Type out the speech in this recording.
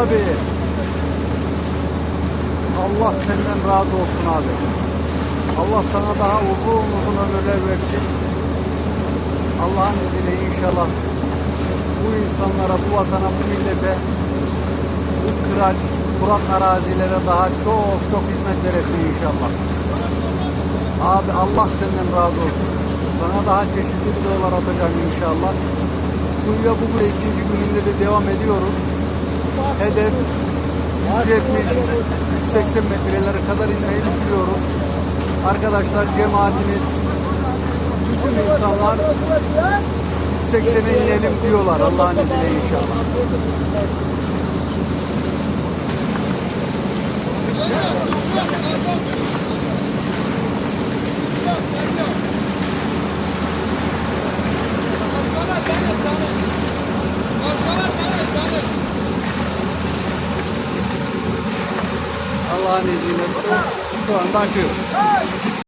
abi. Allah senden razı olsun abi. Allah sana daha uzun uzun ömürler versin. Allah'ın izniyle inşallah bu insanlara, bu vatana, bu millete, bu kıraç, kurak arazilere daha çok çok hizmet veresin inşallah. Abi Allah senden razı olsun. Sana daha çeşitli videolar atacağım inşallah. Kuyuya bu buraya ikinci gününde de devam ediyoruz. Hedef 170-180 metrelere kadar inmeyi düşünüyoruz. Arkadaşlar cemaatimiz, bütün insanlar 180'e inelim diyorlar Allah'ın izniyle inşallah. Allah'ın izniyle şu anda açıyoruz.